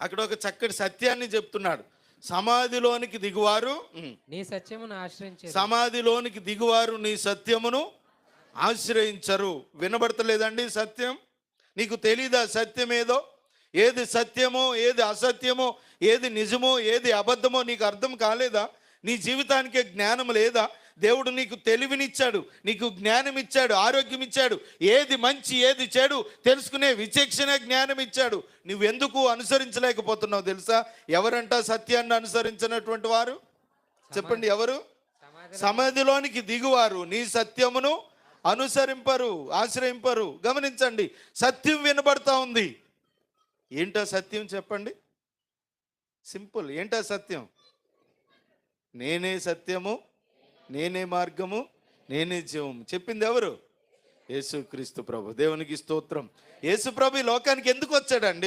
అక్కడ ఒక చక్కటి సత్యాన్ని చెప్తున్నాడు. సమాధిలోనికి దిగువారు నీ సత్యమును ఆశ్రయించే సమాధిలోనికి దిగువారు నీ సత్యమును ఆశ్రయించరు. వినబడతలేదండి సత్యం? నీకు తెలీదా సత్యం ఏదో? ఏది సత్యమో ఏది అసత్యమో ఏది నిజమో ఏది అబద్ధమో నీకు అర్థం కాలేదా? నీ జీవితానికి జ్ఞానం లేదా? దేవుడు నీకు తెలివినిచ్చాడు నీకు జ్ఞానం ఇచ్చాడు ఆరోగ్యం ఇచ్చాడు ఏది మంచి ఏది చెడు తెలుసుకునే విచక్షణ జ్ఞానం ఇచ్చాడు నువ్వెందుకు అనుసరించలేకపోతున్నావు తెలుసా? ఎవరంట సత్యాన్ని అనుసరించినటువంటి వారు? చెప్పండి ఎవరు? సమాధి సమాధిలోనికి దిగువారు. నీ సత్యమును అనుసరింపరు ఆశ్రయింపరు. గమనించండి సత్యం వినబడతా ఉంది. ఏంటో సత్యం చెప్పండి? సింపుల్ ఏంటో సత్యం? నేనే సత్యము నేనే మార్గము నేనే జీవము. చెప్పింది ఎవరు? యేసుక్రీస్తు ప్రభు. దేవునికి స్తోత్రం. యేసు ప్రభు ఈ లోకానికి ఎందుకు వచ్చాడండి?